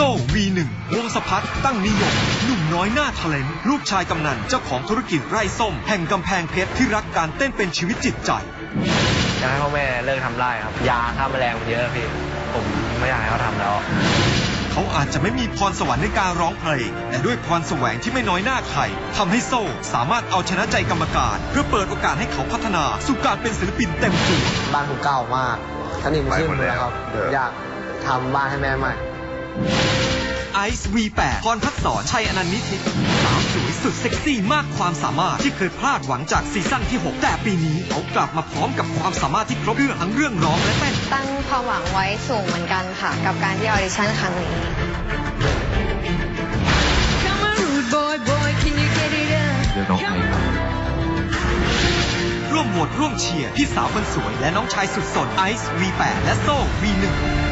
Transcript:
โซ่ V1 วงสะพัดตั้งนิยม หนุ่มน้อยหน้าทะเลนลูกชายกำนันเจ้าของธุรกิจไร่ส้ม แห่งกำแพงเพชรที่รักการเต้นเป็นชีวิตจิตใจ อยากให้พ่อแม่เลิกทำไร่ครับ ยาฆ่าแมลงมันเยอะพี่ ผมไม่อยากให้เขาทำแล้ว เขาอาจจะไม่มีพรสวรรค์ในการร้องเพลง แต่ด้วยพรแสวงที่ไม่น้อยหน้าใครทำให้โซ่สามารถเอาชนะใจกรรมการ เพื่อเปิดโอกาสให้เขาพัฒนาสู่การเป็นศิลปินเต็มตัวบ้านผมเก่ามากท่านี่มันขึ้นแล้วครับ อยากทำบ้านให้แม่ใหม่ ไอซ์ V8 พรพัฒสอนชัยอนันต์นิธิสาวสวยสุดเซ็กซี่มากความสามารถที่เคยพลาดหวังจากซีซั่นที่ 6 แต่ปีนี้เขากลับมาพร้อมกับความสามารถที่ครบเครื่องทั้งเรื่องร้องและเต้นตั้งความหวังไว้สูงเหมือนกันค่ะ กับการที่ออดิชั่นครั้งนี้ Come on, rude boy, boy, can you get it up? เลือกน้องไอซ์ครับร่วมโหวตร่วมเชียร์พี่สาวคนสวยและน้องชายสุดสนไอซ์ V8 และโซ่ V1